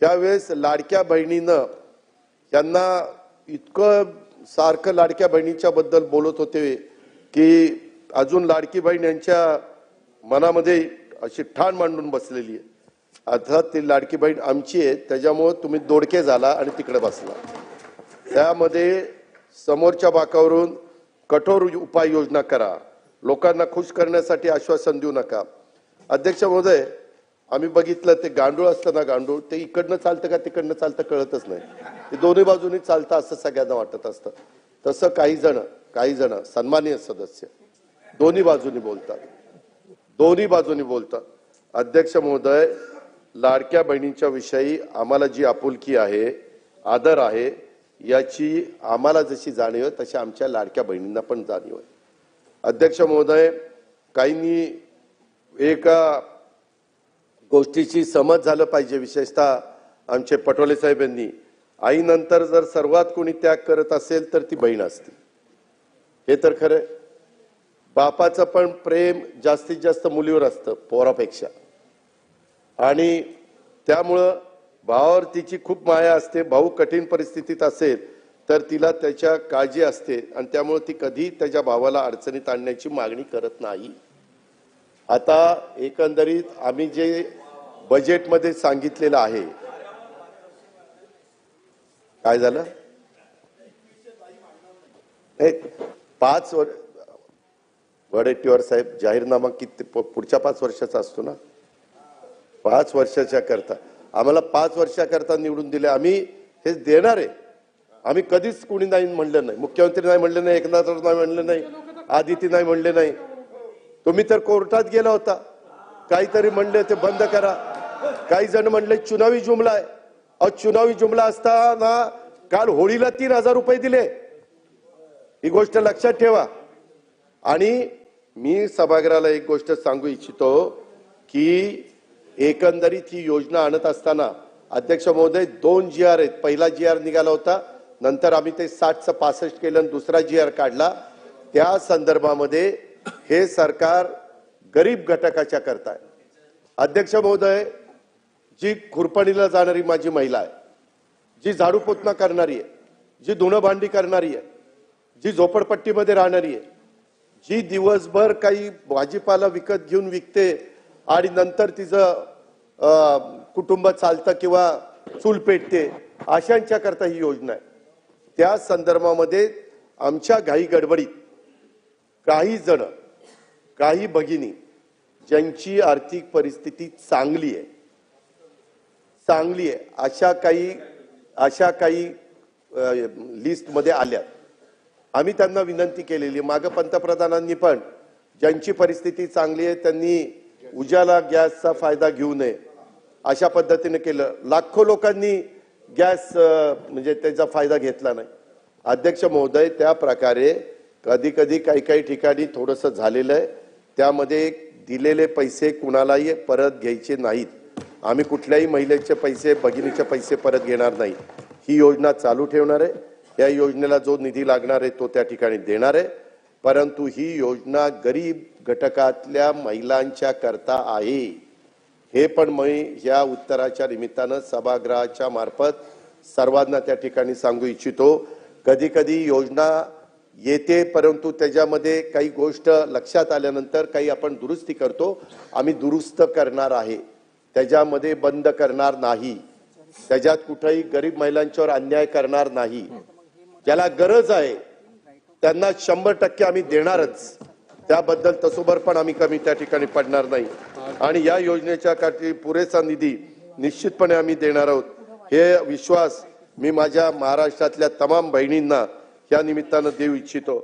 त्यावेळेस लाडक्या बहिणीनं यांना इतकं सारखं लाडक्या बहिणीच्या बद्दल बोलत होते की अजून लाडकी बहीण यांच्या मनामध्ये अशी ठाण मांडून बसलेली आहे. अर्थात ती लाडकी बहीण आमची आहे त्याच्यामुळं तुम्ही दोडके झाला आणि तिकडे बसला. त्यामध्ये समोरच्या बाकावरून कठोर उपाययोजना करा. लोकांना खुश करण्यासाठी आश्वासन देऊ नका. अध्यक्ष महोदय आम्ही बघितलं ते गांडूळ असतं ना गांडूळ ते इकडनं चालतं का तिकडनं चालतं कळतच नाही. ते दोन्ही बाजूनी चालतं असं सगळ्यांना वाटत असतं. तसं काही जण काही जण सन्मानीय सदस्य दोन्ही बाजूनी बोलतात. दोन्ही बाजूनी बोलतात. अध्यक्ष महोदय लाडक्या बहिणींच्या विषयी आम्हाला जी आपुलकी आहे आदर आहे याची आम्हाला जशी जाणीव आहे तशी आमच्या लाडक्या बहिणींना पण जाणीव आहे. अध्यक्ष महोदय काहींनी एका गोष्टीची समज झालं पाहिजे विशेषतः आमचे पटोले साहेब यांनी. आईनंतर जर सर्वात कोणी त्याग करत असेल तर ती बहीण असते. हे तर खरं बापाचं पण प्रेम जास्तीत जास्त मुलीवर असतं पोरापेक्षा. आणि त्यामुळं भावावर तिची खूप माया असते भाऊ कठीण परिस्थितीत असेल तर तिला त्याच्या काळजी असते आणि त्यामुळे ती कधी त्याच्या भावाला अडचणीत आणण्याची मागणी करत नाही. आता एकंदरीत आम्ही जे बजेटमध्ये सांगितलेलं आहे. काय झालं? हे पाच वर वडेट्टीवार साहेब जाहीरनामा किती पुढच्या पाच वर्षाचा असतो ना? पाच वर्षाच्या करता. आम्हाला पाच वर्षाकरता निवडून दिले. आम्ही हे देणार आहे. आम्ही कधीच कुणी नाही म्हणलं नाही. मुख्यमंत्री नाही म्हणले नाही एकनाथ नाही म्हणले नाही आदिती नाही म्हणले नाही. तुम्ही तर कोर्टात गेला होता. काहीतरी म्हणले ते बंद करा. काही जण म्हणले चुनावी जुमला आहे. चुनावी जुमला असताना काल होळीला तीन हजार रुपये दिले. ही गोष्ट लक्षात ठेवा. आणि मी सभागृहाला एक गोष्ट सांगू इच्छितो की एकंदरीत ही योजना आणत असताना अध्यक्ष महोदय दोन जी आर आहेत. पहिला जी आर निघाला होता. नंतर आम्ही ते साठचं पासष्ट केलं आणि दुसरा जी आर काढला. त्या संदर्भामध्ये हे सरकार गरीब घटकाच्या करताय. अध्यक्ष महोदय जी खुरपणीला जाणारी माझी महिला आहे जी झाडू पोतना करणारी आहे जी धुणं भांडी करणारी आहे जी झोपडपट्टीमध्ये राहणारी आहे जी दिवसभर काही भाजीपाला विकत घेऊन विकते आणि नंतर तिचं कुटुंब चालतं किंवा चूल पेटते अशांच्या करता ही योजना आहे. त्या संदर्भामध्ये आमच्या घाई गडबडीत काही जण काही भगिनी ज्यांची आर्थिक परिस्थिती चांगली आहे चांगली आहे. अशा काही अशा काही लिस्टमध्ये आल्या. आम्ही त्यांना विनंती केलेली. मागं पंतप्रधानांनी पण ज्यांची परिस्थिती चांगली आहे त्यांनी उजाला गॅसचा फायदा घेऊ नये. अशा पद्धतीने केलं. लाखो लोकांनी गॅस म्हणजे त्याचा फायदा घेतला नाही. अध्यक्ष महोदय त्या प्रकारे कधी कधी काही काही ठिकाणी थोडंसं झालेलं आहे. त्यामध्ये दिलेले पैसे कुणालाही परत घ्यायचे नाहीत. आम्ही कुठल्याही महिलेचे पैसे भगिनीचे पैसे परत घेणार नाही. ही योजना चालू ठेवणार आहे. या योजनेला जो निधी लागणार आहे तो त्या ठिकाणी देणार आहे. परंतु ही योजना गरीब घटकातल्या महिलांच्या करता आहे. हे पण मी या उत्तराच्या निमित्तानं सभागृहाच्या मार्फत सर्वांना त्या ठिकाणी सांगू इच्छितो. कधी कधी योजना येते परंतु त्याच्यामध्ये काही गोष्ट लक्षात आल्यानंतर काही आपण दुरुस्ती करतो. आम्ही दुरुस्त करणार आहे. त्याच्यामध्ये बंद करणार नाही. त्याच्यात कुठेही गरीब महिलांच्यावर अन्याय करणार नाही. ज्याला गरज आहे त्यांना शंभर टक्के आम्ही देणारच. त्याबद्दल तसोबर पण आम्ही कमी त्या ठिकाणी पडणार नाही. आणि या योजनेच्या काठी पुरेसा निधी निश्चितपणे आम्ही देणार आहोत. हे विश्वास मी माझ्या महाराष्ट्रातल्या तमाम बहिणींना या निमित्तानं देऊ इच्छितो.